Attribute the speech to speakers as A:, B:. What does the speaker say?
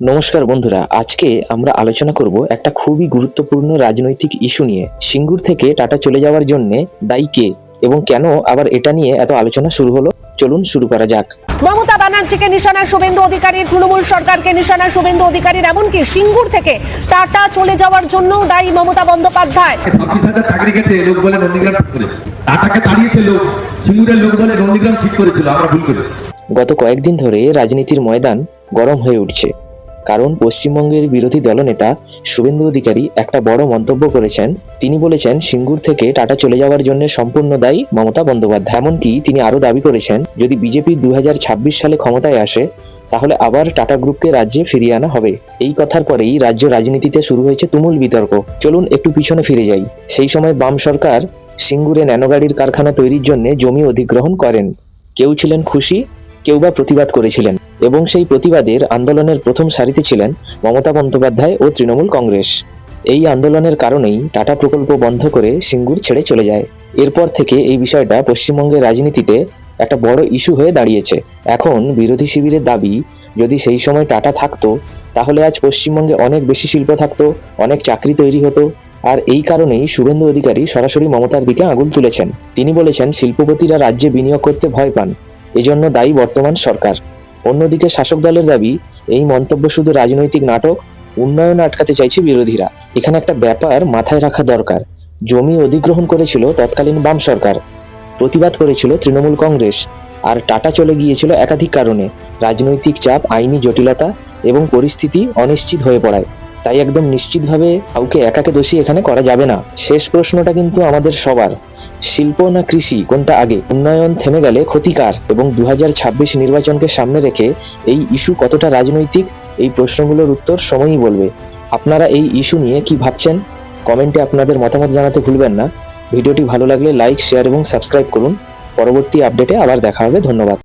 A: নমস্কার বন্ধুরা আজকে আমরা আলোচনা করব একটা খুবই গুরুত্বপূর্ণ রাজনৈতিক ইস্যু নিয়ে। সিঙ্গুর থেকে টাটা চলে যাওয়ার জন্য দায়ী কে এবং কেন আবার এটা নিয়ে এত আলোচনা শুরু হলো? চলুন শুরু করা যাক।
B: মমতা ব্যানার্জিকে নিশানা শুভেন্দু অধিকারীর তৃণমূল সরকারকে নিশানা শুভেন্দু অধিকারীর এমনকি সিঙ্গুর থেকে টাটা চলে যাওয়ার জন্য দায়ী মমতা বন্দ্যোপাধ্যায়।
C: ছাব্বিশ হাজার চাকরি গেছে লোক বলে নন্দীগ্রাম ঠিক করেছে। টাটাকে তাড়িয়েছে লোক সিঙ্গুরের লোক বলে নন্দীগ্রাম ঠিক করেছিল আমরা ভুল করেছি।
A: গত কয়েকদিন ধরে রাজনীতির ময়দান গরম হয়ে উঠছে। কারণ পশ্চিমবঙ্গের বিরোধী দলনেতা শুভেন্দু অধিকারী একটা বড় মন্তব্য করেছেন। তিনি বলেছেন, সিঙ্গুর থেকে টাটা চলে যাওয়ার জন্য সম্পূর্ণ দায়ী মমতা বন্দ্যোপাধ্যায়। এমনকি তিনি আরও দাবি করেছেন, যদি বিজেপি দু হাজার ছাব্বিশ সালে ক্ষমতায় আসে, তাহলে আবার টাটা গ্রুপকে রাজ্যে ফিরিয়ে আনা হবে। এই কথার পরেই রাজ্য রাজনীতিতে শুরু হয়েছে তুমুল বিতর্ক। চলুন একটু পিছনে ফিরে যাই। সেই সময় বাম সরকার সিঙ্গুরে ন্যানোগাড়ির কারখানা তৈরির জন্য জমি অধিগ্রহণ করেন। কেউ ছিলেন খুশি, কেউ বা প্রতিবাদ করেছিলেন। এবং সেই প্রতিবাদের আন্দোলনের প্রথম সারিতে ছিলেন মমতা বন্দ্যোপাধ্যায় ও তৃণমূল কংগ্রেস। এই আন্দোলনের কারণেই টাটা প্রকল্প বন্ধ করে সিঙ্গুর ছেড়ে চলে যায়। এরপর থেকে এই বিষয়টা পশ্চিমবঙ্গের রাজনীতিতে একটা বড় ইস্যু হয়ে দাঁড়িয়েছে। এখন বিরোধী শিবিরের দাবি, যদি সেই সময় টাটা থাকতো, তাহলে আজ পশ্চিমবঙ্গে অনেক বেশি শিল্প থাকতো, অনেক চাকরি তৈরি হতো। আর এই কারণেই শুভেন্দু অধিকারী সরাসরি মমতার দিকে আঙুল তুলেছেন। তিনি বলেছেন, শিল্পপতিরা রাজ্যে বিনিয়োগ করতে ভয় পান। এজন্য দায়ী বর্তমান সরকার। অন্যদিকে শাসক দলের দাবি, এই মন্তব্য শুধু রাজনৈতিক নাটক, উন্নয়ন আটকাতে চাইছে বিরোধীরা। এখানে একটা ব্যাপার মাথায় রাখা দরকার। জমি অধিগ্রহণ করেছিল তৎকালীন বাম সরকার। প্রতিবাদ করেছিল তৃণমূল কংগ্রেস। আর টাটা চলে গিয়েছিল একাধিক কারণে। রাজনৈতিক চাপ, আইনি জটিলতা এবং পরিস্থিতি অনিশ্চিত হয়ে পড়ায়। তাই একদম নিশ্চিতভাবে কাউকে একাকে দোষী এখানে করা যাবে না। শেষ প্রশ্নটা কিন্তু আমাদের সবার। শিল্প না কৃষি, কোনটা আগে? উন্নয়ন থেমে গেলে ক্ষতিকার এবং দু হাজার ছাব্বিশ নির্বাচনকে সামনে রেখে এই ইস্যু কতটা রাজনৈতিক? এই প্রশ্নগুলোর উত্তর সময়ই বলবে। আপনারা এই ইস্যু নিয়ে কি ভাবছেন? কমেন্টে আপনাদের মতামত জানাতে ভুলবেন না। ভিডিওটি ভালো লাগলে লাইক, শেয়ার এবং সাবস্ক্রাইব করুন। পরবর্তী আপডেটে আবার দেখা হবে। ধন্যবাদ।